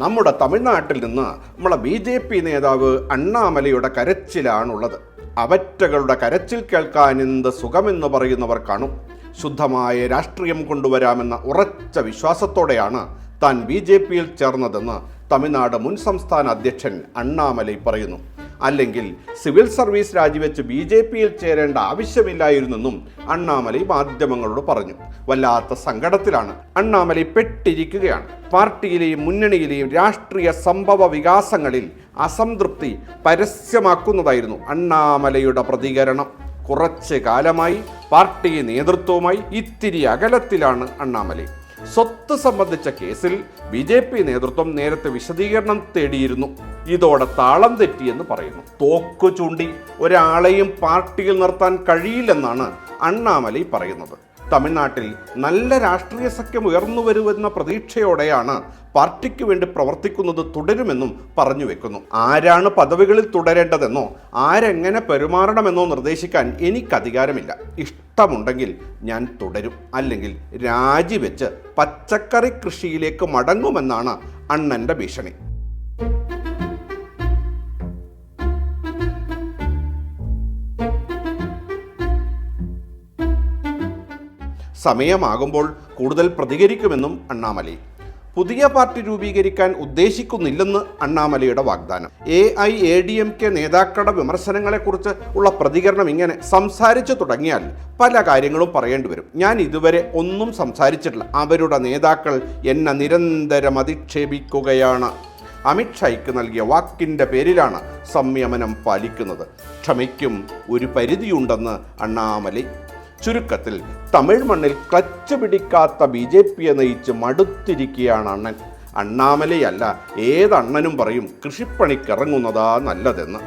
നമ്മുടെ തമിഴ്നാട്ടിൽ നിന്ന് നമ്മളെ ബി ജെ പി നേതാവ് അണ്ണാമലയുടെ കരച്ചിലാണുള്ളത്. അവറ്റകളുടെ കരച്ചിൽ കേൾക്കാൻ എന്ത് സുഖമെന്ന് പറയുന്നവർ കാണും. ശുദ്ധമായ രാഷ്ട്രീയം കൊണ്ടുവരാമെന്ന ഉറച്ച വിശ്വാസത്തോടെയാണ് താൻ ബി ജെ പിയിൽ ചേർന്നതെന്ന് തമിഴ്നാട് മുൻ സംസ്ഥാന അധ്യക്ഷൻ അണ്ണാമലൈ പറയുന്നു. അല്ലെങ്കിൽ സിവിൽ സർവീസ് രാജിവെച്ച് ബി ജെ പിയിൽ ചേരേണ്ട ആവശ്യമില്ലായിരുന്നെന്നും അണ്ണാമലൈ മാധ്യമങ്ങളോട് പറഞ്ഞു. വല്ലാത്ത സങ്കടത്തിലാണ്. അണ്ണാമലൈ പെട്ടിരിക്കുകയാണ്. പാർട്ടിയിലെയും മുന്നണിയിലെയും രാഷ്ട്രീയ സംഭവ വികാസങ്ങളിൽ അസംതൃപ്തി പരസ്യമാക്കുന്നതായിരുന്നു അണ്ണാമലയുടെ പ്രതികരണം. കുറച്ച് കാലമായി പാർട്ടി നേതൃത്വവുമായി ഇത്തിരി അകലത്തിലാണ് അണ്ണാമലൈ. സ്വത്ത് സംബന്ധിച്ച കേസിൽ ബി നേതൃത്വം നേരത്തെ വിശദീകരണം തേടിയിരുന്നു. ഇതോടെ താളം തെറ്റിയെന്ന് പറയുന്നു. തോക്കു ചൂണ്ടി ഒരാളെയും പാർട്ടിയിൽ നിർത്താൻ കഴിയില്ലെന്നാണ് അണ്ണാമലൈ പറയുന്നത്. തമിഴ്നാട്ടിൽ നല്ല രാഷ്ട്രീയ സഖ്യം ഉയർന്നു വരുമെന്ന പ്രതീക്ഷയോടെയാണ് പാർട്ടിക്ക് വേണ്ടി പ്രവർത്തിക്കുന്നത് തുടരുമെന്നും പറഞ്ഞു വെക്കുന്നു. ആരാണ് പദവികളിൽ തുടരേണ്ടതെന്നോ ആരെങ്ങനെ പെരുമാറണമെന്നോ നിർദ്ദേശിക്കാൻ എനിക്ക് അധികാരമില്ല. ഇഷ്ടമുണ്ടെങ്കിൽ ഞാൻ തുടരും. അല്ലെങ്കിൽ രാജിവെച്ച് പച്ചക്കറി കൃഷിയിലേക്ക് മടങ്ങുമെന്നാണ് അണ്ണന്റെ ഭീഷണി. സമയമാകുമ്പോൾ കൂടുതൽ പ്രതികരിക്കുമെന്നും അണ്ണാമലൈ. പുതിയ പാർട്ടി രൂപീകരിക്കാൻ ഉദ്ദേശിക്കുന്നില്ലെന്ന് അണ്ണാമലയുടെ വാഗ്ദാനം. A I A D M K നേതാക്കളുടെ വിമർശനങ്ങളെക്കുറിച്ച് ഉള്ള പ്രതികരണം ഇങ്ങനെ സംസാരിച്ചു തുടങ്ങിയാൽ പല കാര്യങ്ങളും പറയേണ്ടി വരും. ഞാൻ ഇതുവരെ ഒന്നും സംസാരിച്ചിട്ടില്ല. അവരുടെ നേതാക്കൾ എന്നെ നിരന്തരം അധിക്ഷേപിക്കുകയാണ്. അമിത്ഷായ്ക്ക് നൽകിയ വാക്കിന്റെ പേരിലാണ് സംയമനം പാലിക്കുന്നത്. ക്ഷമയ്ക്കും ഒരു പരിധിയുണ്ടെന്ന് അണ്ണാമലൈ ചുരുക്കത്തിൽ തമിഴ് മണ്ണിൽ ക്ലച്ച് പിടിക്കാത്ത ബി ജെ പിയെ നയിച്ച് മടുത്തിരിക്കുകയാണ് അണ്ണൻ. അണ്ണാമലയല്ല ഏതണ്ണനും പറയും കൃഷിപ്പണിക്കിറങ്ങുന്നതാ നല്ലതെന്ന്.